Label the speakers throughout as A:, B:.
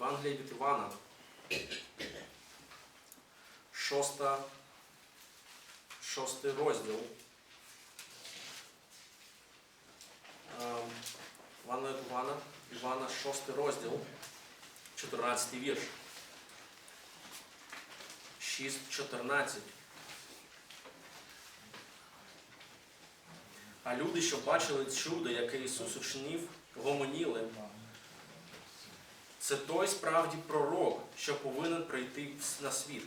A: Евангелія від Івана. Шоста, шостий розділ. Ем, Івана від Івана, Івана, шостий розділ, 14 вірш. 6.14. А люди, що бачили чудо, яке Ісус учинив, гомоніли. Це той справді пророк, що повинен прийти на світ.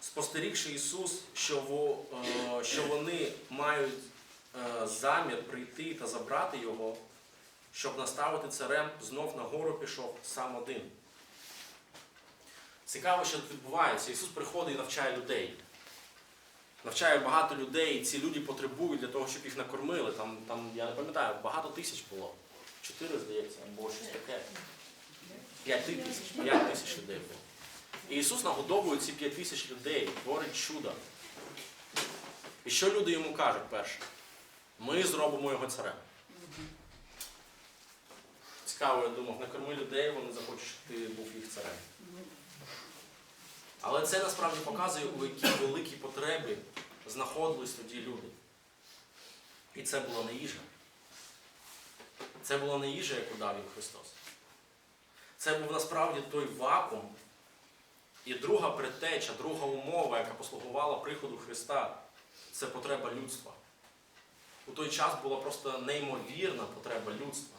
A: Спостерігши Ісус, що, е, вони мають е, замір прийти та забрати Його, щоб наставити царем, знов на гору пішов сам один. Цікаво, що тут відбувається. Ісус приходить і навчає людей. Навчає багато людей, і ці люди потребують для того, щоб їх накормили. Там, там я не пам'ятаю, багато тисяч було. Чотири, здається, або щось таке. П'ять тисяч, п'ять тисяч людей було. І Ісус нагодовує ці п'ять тисяч людей, творить чудо. І що люди йому кажуть перше? Ми зробимо його царем. Цікаво, я думав, накорми людей, вони захочуть, щоб ти був їх царем. Але це насправді показує, у якій великій потребі знаходились тоді люди. І це була не їжа. Це була не їжа, яку дав їм Христос. Це був насправді той вакуум. І друга предтеча, друга умова, яка послугувала приходу Христа, це потреба людства. У той час була просто неймовірна потреба людства.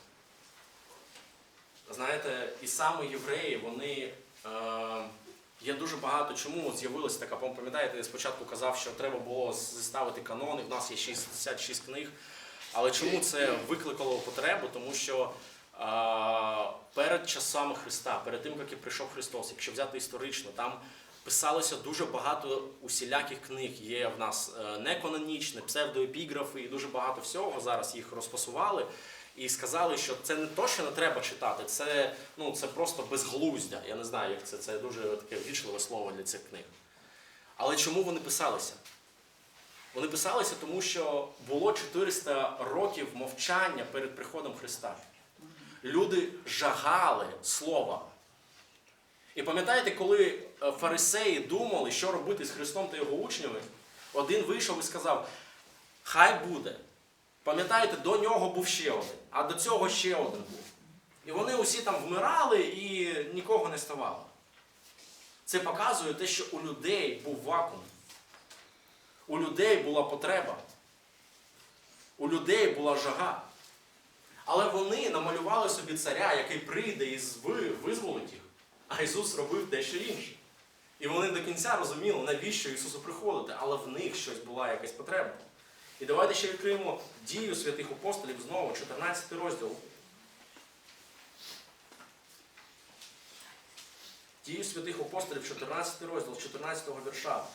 A: Знаєте, і саме євреї, вони. Е, Є дуже багато чому з'явилася така, пам'ятаєте, я спочатку казав, що треба було зіставити канони, в нас є 66 книг. Але чому це викликало потребу? Тому що перед часами Христа, перед тим, як і прийшов Христос, якщо взяти історично, там писалося дуже багато усіляких книг. Є в нас е, неканонічні, псевдоепіграфи і дуже багато всього. Зараз їх розпасували. І сказали, що це не то, що не треба читати, це, ну, це просто безглуздя. Я не знаю, як це, це дуже таке ввічливе слово для цих книг. Але чому вони писалися? Вони писалися, тому що було 400 років мовчання перед приходом Христа. Люди жагали слова. І пам'ятаєте, коли е, фарисеї думали, що робити з Христом та його учнями, один вийшов і сказав: Хай буде. Пам'ятаєте, до нього був ще один, а до цього ще один був. І вони усі там вмирали і нікого не ставало. Це показує те, що у людей був вакуум. У людей була потреба. У людей була жага. Але вони намалювали собі царя, який прийде і визволить їх. А Ісус робив дещо інше. І вони до кінця розуміли, навіщо Ісусу приходити, але в них щось була якась потреба. І давайте ще відкриємо дію святих апостолів знову, 14 розділ. Дію святих апостолів, 14 розділ, 14 вірша.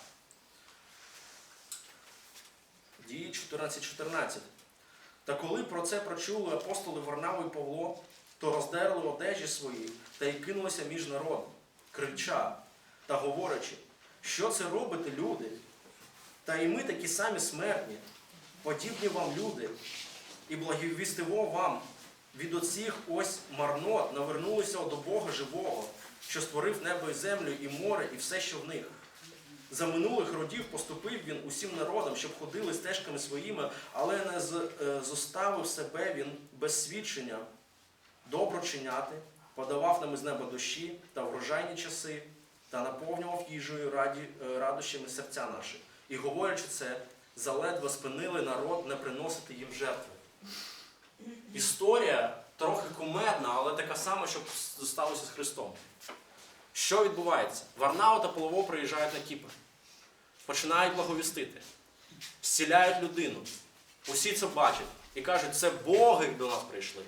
A: Дії 14.14. Та коли про це прочули апостоли Варнаву і Павло, то роздерли одежі свої та й кинулися між народом, крича та говорячи, що це робите, люди? Та і ми такі самі смертні, подібні вам люди, і благовістимо вам від оцих ось марнот навернулися до Бога живого, що створив небо і землю, і море, і все, що в них. За минулих родів поступив він усім народам, щоб ходили стежками своїми, але не е, зоставив себе він без свідчення добро чиняти, подавав нам із неба дощі та врожайні часи, та наповнював їжею раді, е, радощами серця наші. І говорячи це, заледве спинили народ не приносити їм жертви. Історія трохи кумедна, але така сама, що сталося з Христом. Що відбувається? Варнау та Полово приїжджають на Кіпр, починають благовістити, зціляють людину. Усі це бачать і кажуть, це боги до нас прийшли.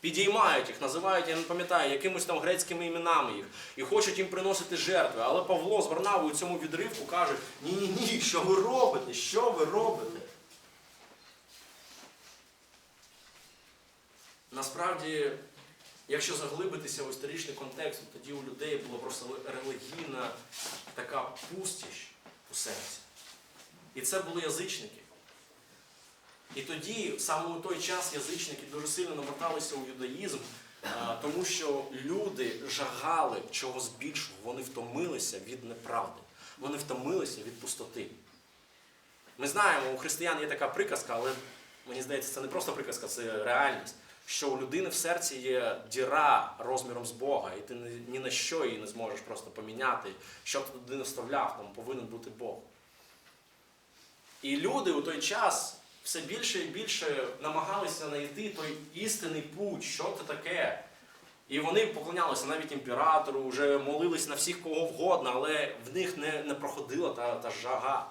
A: Підіймають їх, називають, я не пам'ятаю, якимось там грецькими іменами їх, і хочуть їм приносити жертви. Але Павло з Варнавою цьому відривку каже: ні-ні ні, що ви робите? Що ви робите? Насправді, якщо заглибитися в історичний контекст, тоді у людей була просто релігійна така пустіш у серці. І це були язичники. І тоді, саме у той час, язичники дуже сильно намоталися у юдаїзм, Тому що люди жагали чогось більшого, вони втомилися від неправди, вони втомилися від пустоти. Ми знаємо, у християн є така приказка, але мені здається, це не просто приказка, це реальність. Що у людини в серці є діра розміром з Бога, і ти ні- на що її не зможеш просто поміняти. Що ти туди не вставляв, там повинен бути Бог. І люди у той час все більше і більше намагалися знайти той істинний путь, що це таке. І вони поклонялися навіть імператору, вже молились на всіх кого вгодно, але в них не, не проходила та, та жага.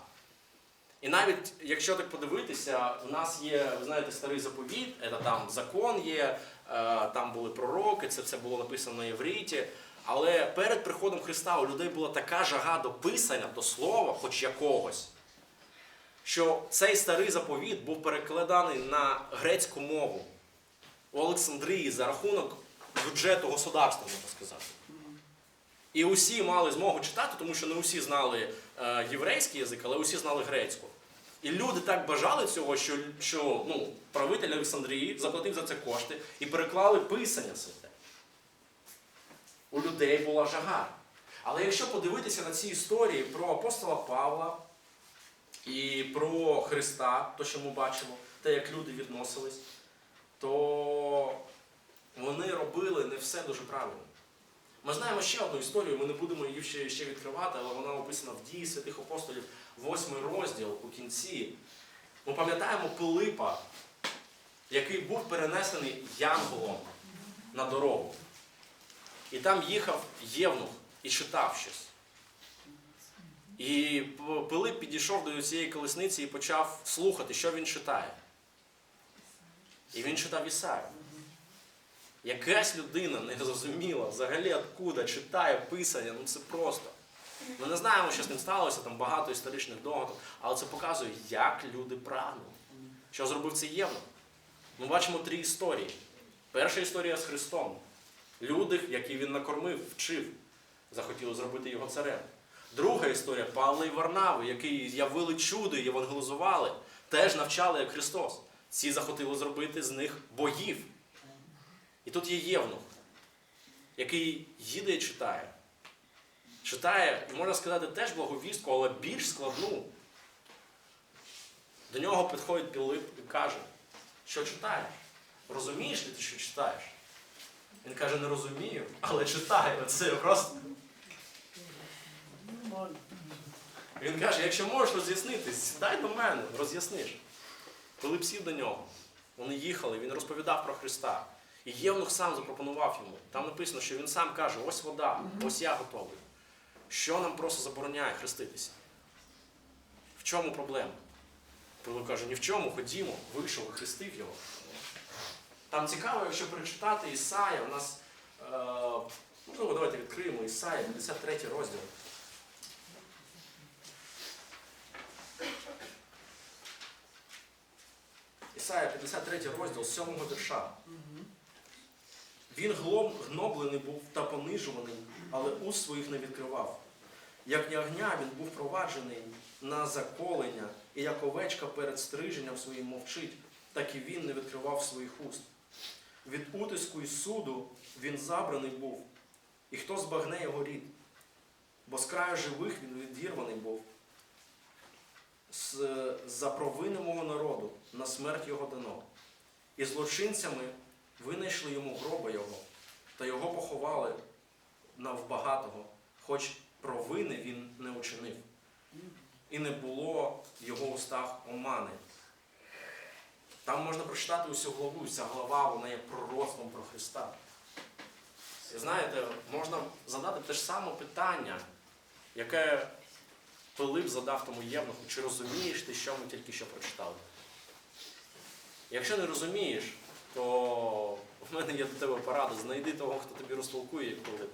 A: І навіть якщо так подивитися, у нас є, ви знаєте, старий заповіт, це там закон є, е, там були пророки, це все було написано на євриті. Але перед приходом Христа у людей була така жага до писання, до слова, хоч якогось, що цей старий заповіт був перекладаний на грецьку мову у Олександрії за рахунок бюджету государства, можна сказати. І усі мали змогу читати, тому що не усі знали е, єврейський язик, але усі знали грецьку. І люди так бажали цього, що, що ну, правитель Олександрії заплатив за це кошти і переклали писання святе. У людей була жага. Але якщо подивитися на ці історії про апостола Павла і про Христа, то що ми бачимо, те, як люди відносились, то вони робили не все дуже правильно. Ми знаємо ще одну історію, ми не будемо її ще, ще відкривати, але вона описана в дії святих апостолів, восьмий розділ у кінці. Ми пам'ятаємо Пилипа, який був перенесений янголом на дорогу. І там їхав Євнух і читав щось. І Пилип підійшов до цієї колесниці і почав слухати, що він читає. І він читав Ісаю. Якась людина не зрозуміла взагалі откуда читає писання, ну це просто. Ми не знаємо, що з ним сталося, там багато історичних догадок, але це показує, як люди прагнули. Що зробив цей Євнух? Ми бачимо три історії. Перша історія з Христом. Люди, які він накормив, вчив, захотіли зробити його царем. Друга історія Павла і Варнави, які явили чудо і євангелізували, теж навчали як Христос. Ці захотіли зробити з них богів. І тут є Євнух, який їде і читає. Читає, і можна сказати, теж благовістку, але більш складну. До нього підходить Пілип і каже, що читаєш? Розумієш ли ти, що читаєш? Він каже, не розумію, але читаю. Це просто. Він каже, якщо можеш роз'яснити, сідай до мене, роз'ясниш. Пилип сів до нього. Вони їхали, він розповідав про Христа. І Євнух сам запропонував йому. Там написано, що він сам каже: ось вода, ось я готовий. Що нам просто забороняє хреститися? В чому проблема? Пилип каже, ні в чому, ходімо, вийшов і хрестив його. Там цікаво, якщо перечитати Ісая, у нас, е, можливо, давайте відкриємо Ісая, 53 розділ. Ісая, 53 розділ, 7 вірша. Він гноблений був та понижуваний, але уст своїх не відкривав. Як ягня він був проваджений на заколення, і як овечка перед стриженням своїм мовчить, так і він не відкривав своїх уст. Від утиску і суду він забраний був, і хто збагне його рід? Бо з краю живих він відірваний був. За провини мого народу на смерть його дано. І злочинцями винайшли йому гроба його, та його поховали навбагатого, хоч провини він не учинив. І не було в його устах омани. Там можна прочитати усю главу, ця глава вона є пророцтвом про Христа. І знаєте, можна задати те ж саме питання, яке Пилип задав тому євнуху, чи розумієш ти, що ми тільки що прочитали? Якщо не розумієш, то в мене є до тебе порада, знайди того, хто тобі розтолкує, як Пилип.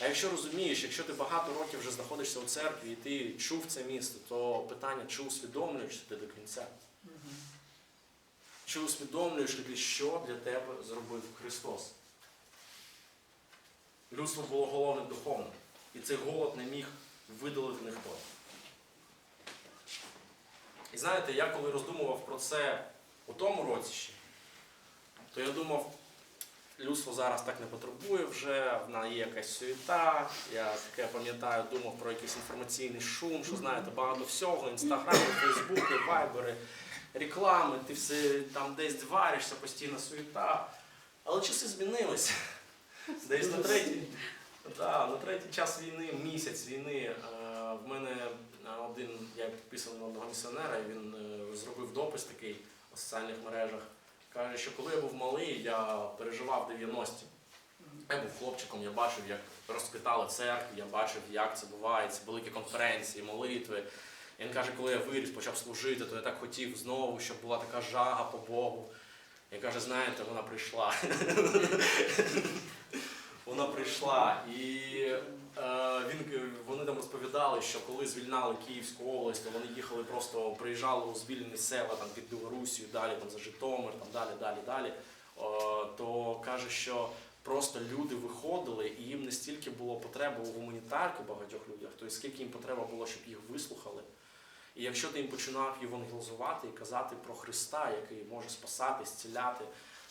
A: А якщо розумієш, якщо ти багато років вже знаходишся у церкві і ти чув це місто, то питання, чи усвідомлюєш ти до кінця? Чи усвідомлюєш ти, що для тебе зробив Христос? Людство було головне духовне, і цей голод не міг видалити ніхто. І знаєте, я коли роздумував про це у тому році ще, то я думав, людство зараз так не потребує вже, в неї є якась суєта. Я таке пам'ятаю, думав про якийсь інформаційний шум, що знаєте, багато всього, інстаграми, фейсбуки, вайбери, реклами, ти все там десь варишся, постійна суєта. Але часи змінилися. Десь на третій, да, на третій час війни, місяць війни, е, в мене один, я підписаний на одного місіонера, він е, зробив допис такий у соціальних мережах. Каже, що коли я був малий, я переживав 90-ті. Я був хлопчиком, я бачив, як розквітали церкви, я бачив, як це бувається, великі конференції, молитви. І він каже, коли я виріс, почав служити, то я так хотів знову, щоб була така жага по Богу. І каже, знаєте, вона прийшла. Вона прийшла. І він, вони там розповідали, що коли звільнали Київську область, то вони їхали просто, приїжджали у звільнені села там, під Білорусію, далі там, за Житомир, там, далі, далі, далі. Е, то каже, що просто люди виходили, і їм не стільки було потреби у гуманітарки багатьох людях, то скільки їм потреба було, щоб їх вислухали. І якщо ти їм починав євангелізувати і казати про Христа, який може спасати, зціляти,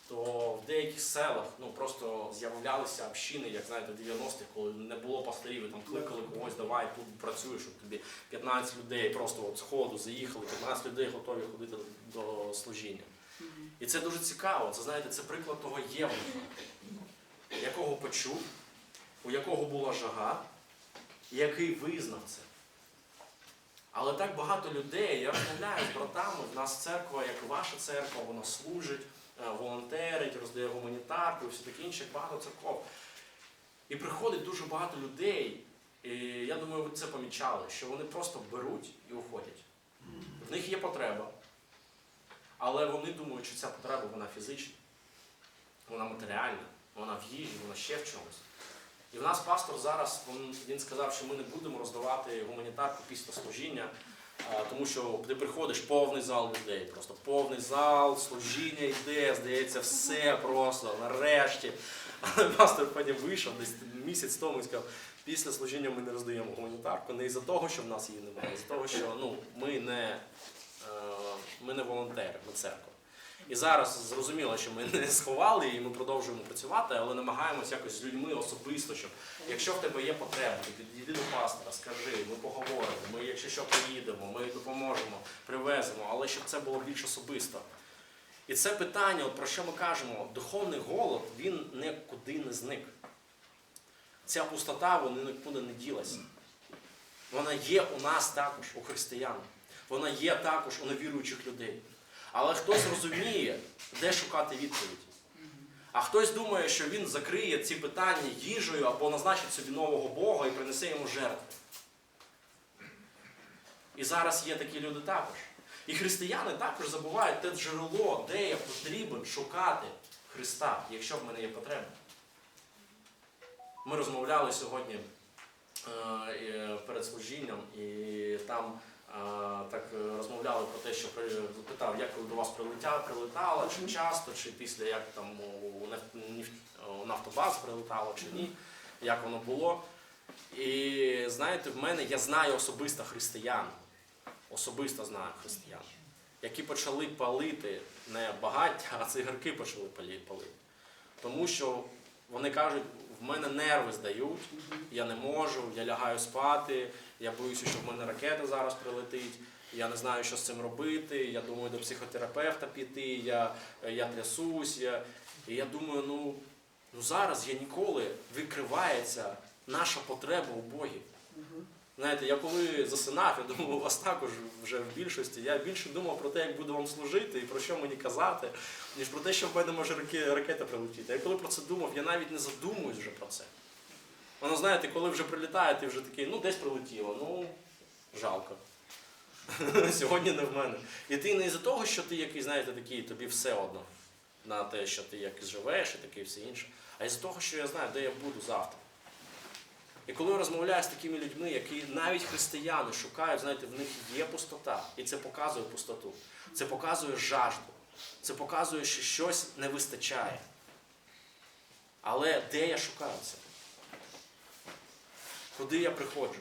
A: то в деяких селах ну просто з'являлися общини, як знаєте, 90-х, коли не було пасторів, і там кликали когось, давай тут працюєш, щоб тобі 15 людей просто от з ходу заїхали, 15 людей готові ходити до служіння. І це дуже цікаво. Це знаєте, це приклад того євнуха, якого почув, у якого була жага, і який визнав це. Але так багато людей, я розмовляю з братами, в нас церква, як ваша церква, вона служить, гуманітарку і все таке інше, як багато церков. І приходить дуже багато людей, і я думаю, ви це помічали, що вони просто беруть і уходять. В них є потреба, але вони думають, що ця потреба вона фізична, вона матеріальна, вона в їжі, вона ще в чомусь. І в нас пастор зараз він, сказав, що ми не будемо роздавати гуманітарку після служіння, тому що ти приходиш повний зал людей, просто повний зал, служіння йде, здається, все просто нарешті. Але пастор потім вийшов десь місяць тому і сказав, після служіння ми не роздаємо гуманітарку не із-за того, що в нас її немає, а з-за того, що ну, ми, не, е, ми не волонтери, ми церква. І зараз зрозуміло, що ми не сховали її, ми продовжуємо працювати, але намагаємося якось з людьми особисто, щоб якщо в тебе є потреба, ти підійди до пастора, скажи, ми поговоримо, ми, якщо що, приїдемо, ми допоможемо, привеземо, але щоб це було більш особисто. І це питання, про що ми кажемо, духовний голод, він нікуди не зник. Ця пустота вона нікуди не ділася. Вона є у нас також, у християн. Вона є також у невіруючих людей. Але хтось розуміє, де шукати відповідь. А хтось думає, що він закриє ці питання їжею або назначить собі нового Бога і принесе йому жертву. І зараз є такі люди також. І християни також забувають те джерело, де я потрібен шукати Христа, якщо в мене є потреба. Ми розмовляли сьогодні е, е, перед служінням, і там так е, розмовляли про те, що при- питав, як до вас прилетя, прилетало, чи часто, чи після як там у Нафтобаз прилетало, чи ні, як воно було. І знаєте, в мене я знаю особисто християн, особисто знаю християн, які почали палити не багаття, а цигарки почали палити. Тому що вони кажуть, в мене нерви здають, я не можу, я лягаю спати, я боюся, що в мене ракета зараз прилетить, я не знаю, що з цим робити, я думаю до психотерапевта піти, я, я трясусь. Я, і я думаю, ну, ну зараз я ніколи викривається наша потреба у Богі. Знаєте, я коли засинав, я думав, у вас також вже в більшості. Я більше думав про те, як буду вам служити і про що мені казати, ніж про те, що в мене може ракета прилетіти. Я коли про це думав, я навіть не задумуюсь вже про це. Воно, знаєте, коли вже прилітає, ти вже такий, ну десь прилетіло, ну жалко. Сьогодні не в мене. І ти не із-за того, що ти який, знаєте, такий, тобі все одно на те, що ти як живеш і таке і все інше, а із-за того, що я знаю, де я буду завтра. І коли я розмовляю з такими людьми, які навіть християни шукають, знаєте, в них є пустота, і це показує пустоту. Це показує жажду. Це показує, що щось не вистачає. Але де я шукаю це? Куди я приходжу?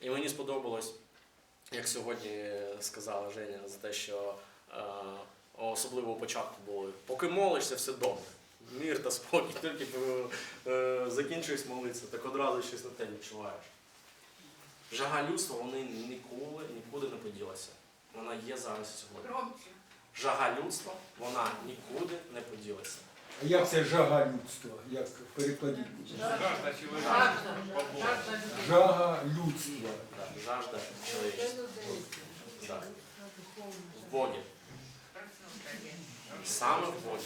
A: І мені сподобалось, як сьогодні сказала Женя, за те, що е, особливо у початку були. Поки молишся, все добре. Мір та спокій, тільки е, закінчуєш молитися, так одразу щось на те відчуваєш. Жага людства, вони ніколи, нікуди не поділася. Вона є зараз сьогодні. Жага людства, вона нікуди не поділася.
B: А як це жага людства? Як перекладіть?
C: Жажда, жажда людей.
B: Жага людства.
A: Да, жажда чоловічества. Да. В Богі. Саме в Богі.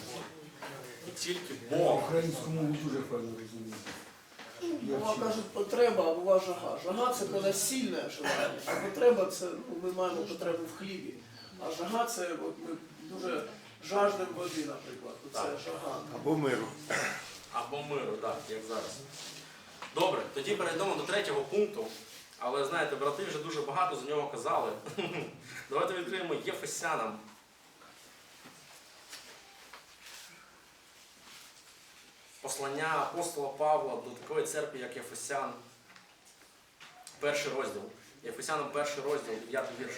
A: І тільки Бог.
B: Українську мову дуже файно розумієте. Я
D: Бува
B: вчив.
D: кажуть потреба, а бува жага. Жага це коли сильне желання. А потреба це ну, ми маємо потребу в хлібі. А жага це от ми дуже жаждемо води, наприклад. Це
A: Так.
D: жага.
E: Або миру.
A: Або миру, так, як зараз. Добре, тоді перейдемо до третього пункту. Але знаєте, брати вже дуже багато за нього казали. Давайте відкриємо Єфесянам. Послання апостола Павла до такої церкви, як Єфесян. Перший розділ. Єфесянам перший розділ, 9 вірш.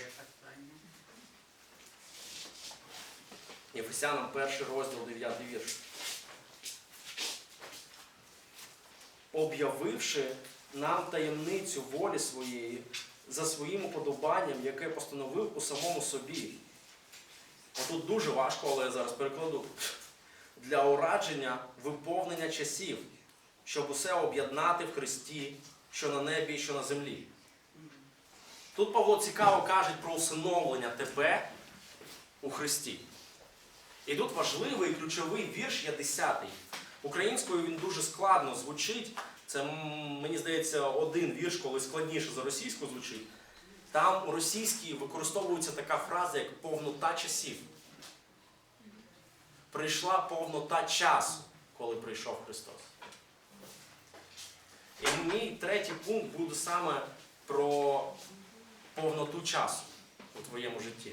A: Єфесянам перший розділ, 9 вірш. об'явивши нам таємницю волі своєї за своїм уподобанням, яке постановив у самому собі. Отут дуже важко, але я зараз перекладу. Для урадження виповнення часів, щоб усе об'єднати в Христі, що на небі і що на землі. Тут Павло цікаво каже про усиновлення тебе у Христі. І тут важливий ключовий вірш є 10. Українською він дуже складно звучить. Це, мені здається, один вірш, коли складніше за російську звучить. Там у російській використовується така фраза, як повнота часів. Прийшла повнота часу, коли прийшов Христос. І мій третій пункт буде саме про повноту часу у твоєму житті.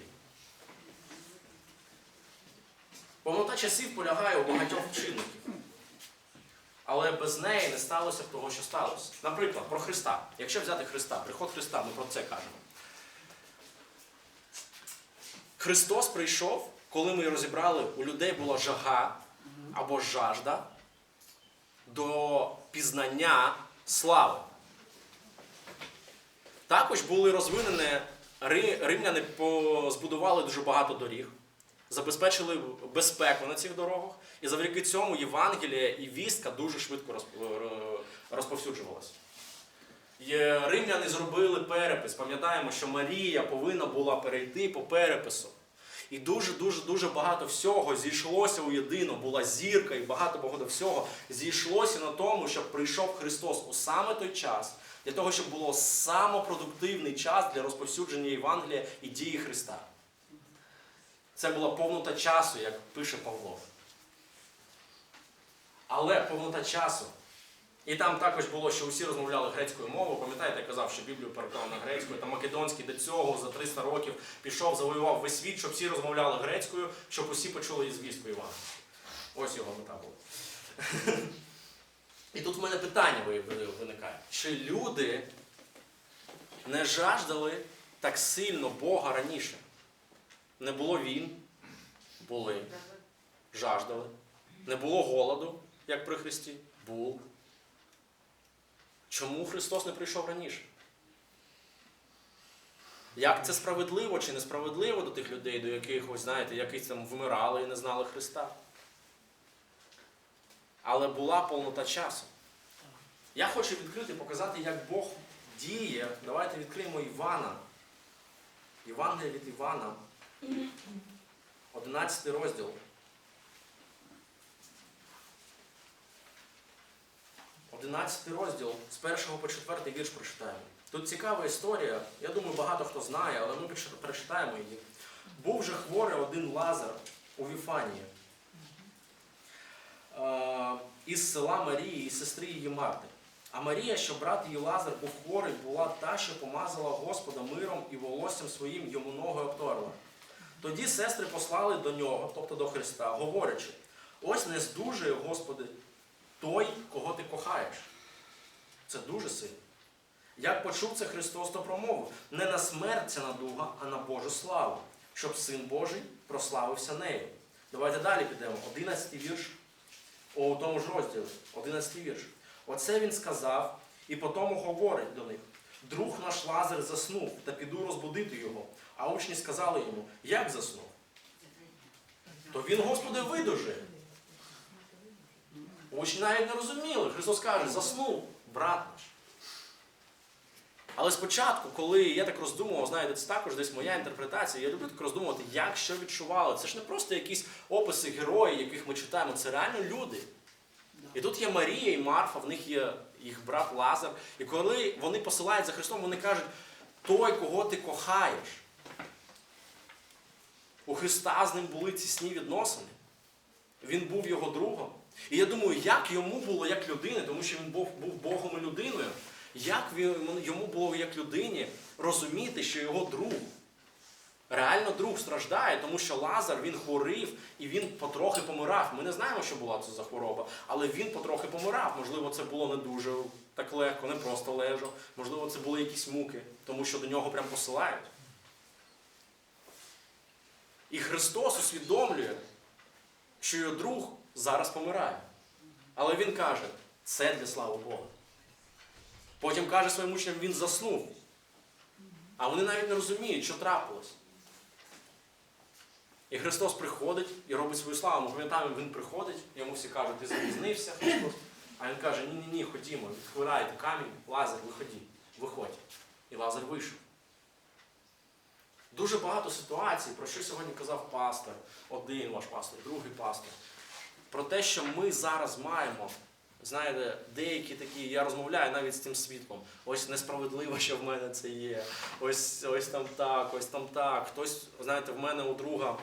A: Повнота часів полягає у багатьох чинників. Але без неї не сталося б того, що сталося. Наприклад, про Христа. Якщо взяти Христа, приход Христа, ми про це кажемо. Христос прийшов, коли ми розібрали, у людей була жага або жажда до пізнання слави. Також були розвинені, римляни збудували дуже багато доріг, забезпечили безпеку на цих дорогах, і завдяки цьому Євангелія і вістка дуже швидко розповсюджувалася. Римляни зробили перепис. Пам'ятаємо, що Марія повинна була перейти по перепису. І дуже-дуже дуже багато всього зійшлося у єдино, була зірка і багато багато всього зійшлося на тому, щоб прийшов Христос у саме той час, для того, щоб було самопродуктивний час для розповсюдження Євангелія і дії Христа. Це була повнота часу, як пише Павло. Але повнота часу. І там також було, що усі розмовляли грецькою мовою. Пам'ятаєте, я казав, що Біблію переклав на грецькою. Там Македонський до цього за 300 років пішов, завоював весь світ, щоб всі розмовляли грецькою, щоб усі почули її звістку Івана. Ось його мета була. І тут в мене питання ви- ви- виникає. Чи люди не жаждали так сильно Бога раніше? Не було війн, були, жаждали. Не було голоду, як при Христі, був. Чому Христос не прийшов раніше? Як це справедливо чи несправедливо до тих людей, до яких, ось знаєте, якісь там вмирали і не знали Христа? Але була повнота часу. Я хочу відкрити, показати, як Бог діє. Давайте відкриємо Івана. Євангелія від Івана, 11 розділ. 11 розділ з 1 по 4 вірш прочитаємо. Тут цікава історія. Я думаю, багато хто знає, але ми прочитаємо її. Був же хворий один Лазар у Віфанії е, із села Марії і сестри її Марти. А Марія, що брат її Лазар був хворий, була та, що помазала Господа миром і волоссям своїм йому ноги обторла. Тоді сестри послали до нього, тобто до Христа, говорячи: ось не здужує, Господи, той, кого ти кохаєш. Це дуже сильно. Як почув це Христос, то промовив, не на смерть ця надуга, а на Божу славу, щоб Син Божий прославився нею. Давайте далі підемо. 11 вірш у тому ж розділі. 11 вірш. Оце він сказав, і потому говорить до них. Друг наш Лазар заснув, та піду розбудити його. А учні сказали йому, як заснув? То він, Господи, видужує. Учні навіть не розуміли. Христос каже, заснув, брат наш. Але спочатку, коли я так роздумував, знаєте, це також десь моя інтерпретація, я люблю так роздумувати, як що відчували. Це ж не просто якісь описи героїв, яких ми читаємо, це реально люди. І тут є Марія і Марфа, в них є їх брат Лазар. І коли вони посилають за Христом, вони кажуть, той, кого ти кохаєш. У Христа з ним були тісні відносини. Він був його другом. І я думаю, як йому було як людини, тому що він був, був Богом і людиною, як він- йому було як людині розуміти, що його друг, реально друг страждає, тому що Лазар він хворів і він потрохи помирав. Ми не знаємо, що була це за хвороба, але він потрохи помирав. Можливо, це було не дуже так легко, не просто лежав. Можливо, це були якісь муки, тому що до нього прям посилають. І Христос усвідомлює, що його друг зараз помирає. Але він каже, це для слави Бога. Потім каже своїм учням, він заснув. А вони навіть не розуміють, що трапилось. І Христос приходить і робить свою славу. Ми пам'ятаємо, він приходить, йому всі кажуть, ти запізнився, Христос. А він каже, ні-ні ні, ходімо, відхвирайте камінь, Лазар, виходи, виходь. І Лазар вийшов. Дуже багато ситуацій, про що сьогодні казав пастор, один ваш пастор, другий пастор. Про те, що ми зараз маємо, знаєте, деякі такі, я розмовляю навіть з тим світлом. Ось несправедливо, що в мене це є. Ось, ось там так, ось там так. Хтось, знаєте, в мене у друга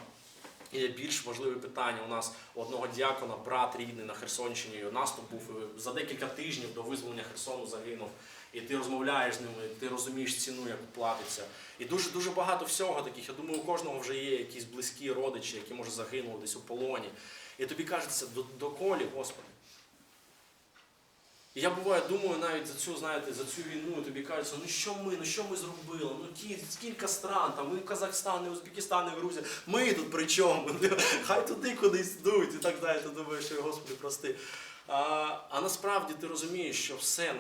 A: є більш важливе питання. У нас у одного діакона, брат рідний на Херсонщині, наступ був за декілька тижнів до визволення Херсону загинув. І ти розмовляєш з ними, ти розумієш ціну, яку платиться. І дуже дуже багато всього таких. Я думаю, у кожного вже є якісь близькі родичі, які може загинули десь у полоні. І тобі кажеться, до, доколі, Господи. І я буває думаю навіть за цю, знаєте, за цю війну, тобі кажеться, ну що ми, ну що ми зробили? Ну ті, скільки стран, там, і Казахстан, і Узбекистан, і Грузія. Ми тут при чому? Хай туди кудись йдуть. І так далі, ти думаєш, що Господи, прости. А, а насправді ти розумієш, що все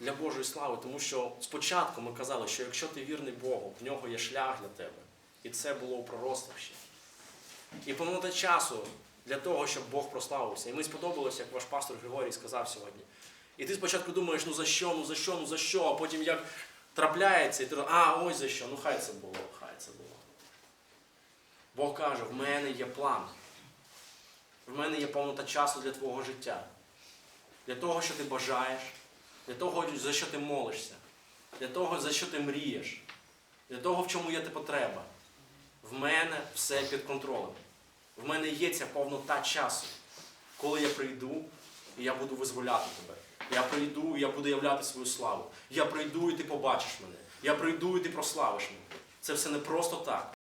A: для Божої слави, тому що спочатку ми казали, що якщо ти вірний Богу, в нього є шлях для тебе. І це було у пророцтвах. І повнота часу для того, щоб Бог прославився. І мені сподобалося, як ваш пастор Григорій сказав сьогодні. І ти спочатку думаєш, ну за що, ну за що, ну за що, а потім як трапляється, і ти а ось за що, ну хай це було, хай це було. Бог каже, в мене є план. В мене є повнота часу для твого життя. Для того, що ти бажаєш, для того, за що ти молишся, для того, за що ти мрієш, для того, в чому є ти потреба. В мене все під контролем. В мене є ця повнота часу, коли я прийду і я буду визволяти тебе. Я прийду і я буду являти свою славу. Я прийду і ти побачиш мене. Я прийду і ти прославиш мене. Це все не просто так.